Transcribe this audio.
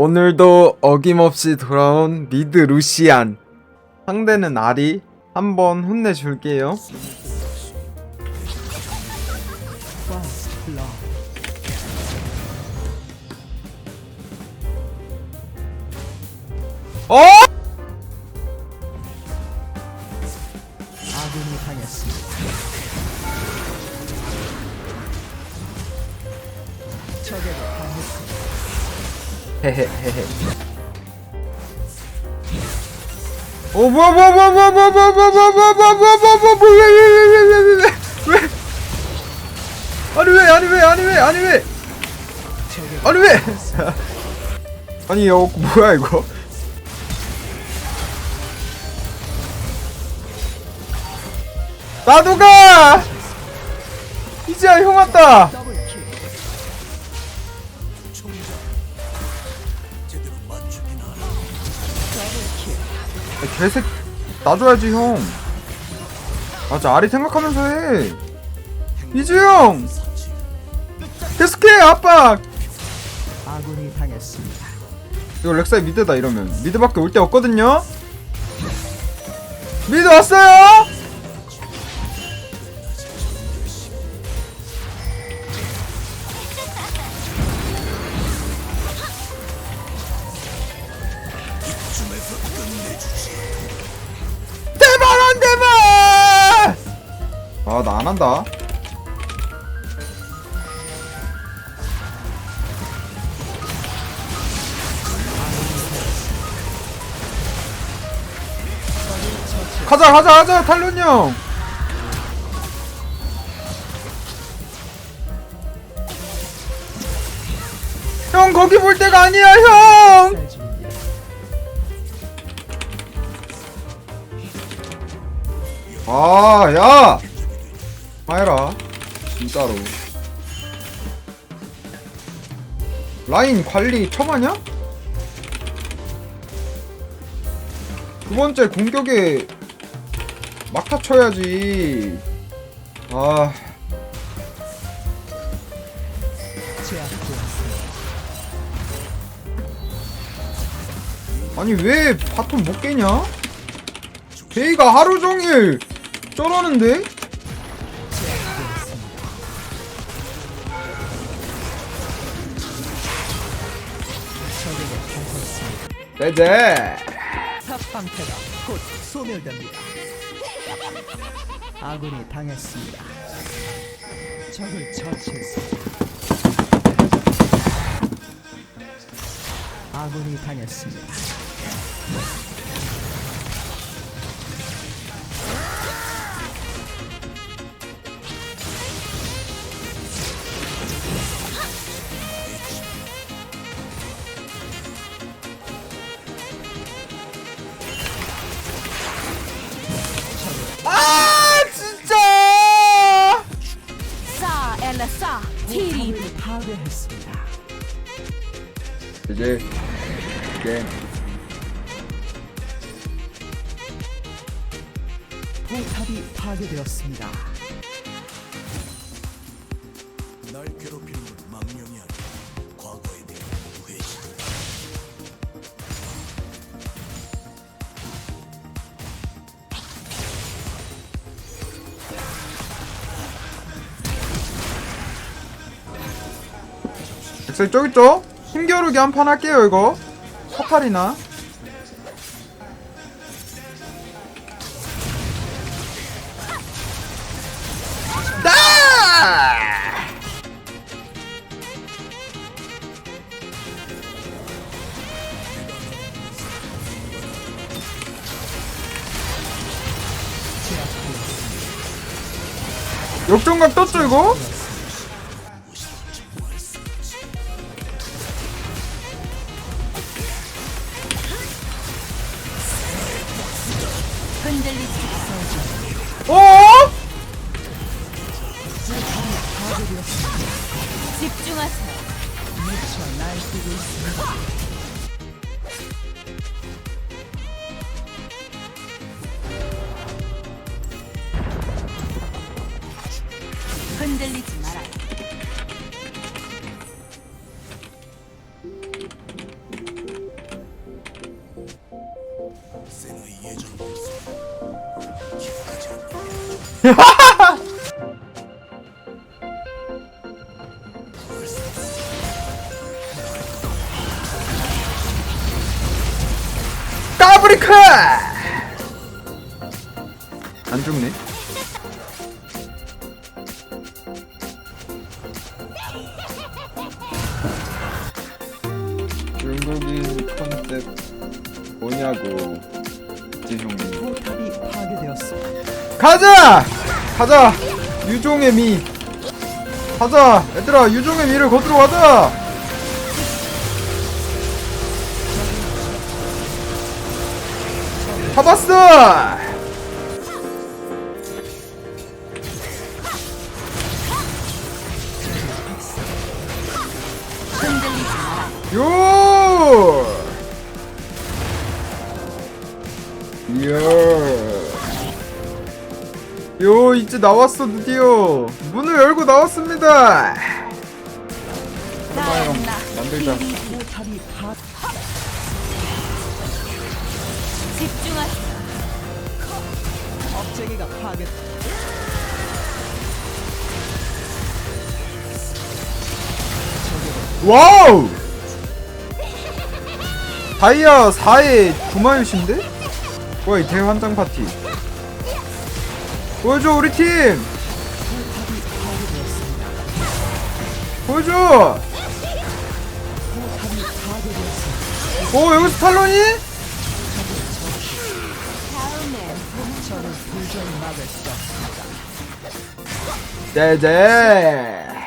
오늘도 어김없이 돌아온 미드 루시안 상대는 아리 한번 혼내줄게요 어? 당했습니다. 헤헤헤헤 어어 왔다 개색 놔줘야지 형. 맞아 아리 생각하면서 해. 이주 형. 계속해 아빠. 아군이 당했습니다. 이거 렉사이 미드다 이러면 미드밖에 올데 없거든요. 미드 왔어요. 대박 안 대박! 아나 안 한다. 가자 가자 가자 탈론 형. 형 거기 볼 때가 아니야 형. 아, 야! 해라. 진짜로. 라인 관리 처마냐? 두 번째 공격에 막타 쳐야지. 아. 아니 왜 바톤 못 깨냐? 베이가 하루 종일 쩔었는데? 네네. 탑방패가 곧 소멸됩니다. 아군이 당했습니다. 적을 처치했습니다. 아군이 당했습니다. 이제 게임 포탑이 파괴되었습니다. 날 괴롭히는 건 망령이 아니라 과거에 대한 후회지. 저기 있죠? 힘겨루기 한 판 할게요 이거 커탈이나 나! 역전각 떴죠 이거? 어? 집중하세요. 흔들리지 까브리카! 안 죽네. 중국인 컨셉 뭐냐고 지형님 포탑이 파괴되었습니다. 가자! 가자! 유종의 미 가자! 얘들아 유종의 미를 거두러 가자! 잡았어! 요! 요, 이제 나왔어, 드디어. 문을 열고 나왔습니다. 해봐요. 만들자. 집중하세요. 파괴 와우! 다이아 4에 구마유신데? 뭐야, 이 대환장 파티. 보여줘, 우리 팀! 보여줘! 오, 여기서 탈론이? 저는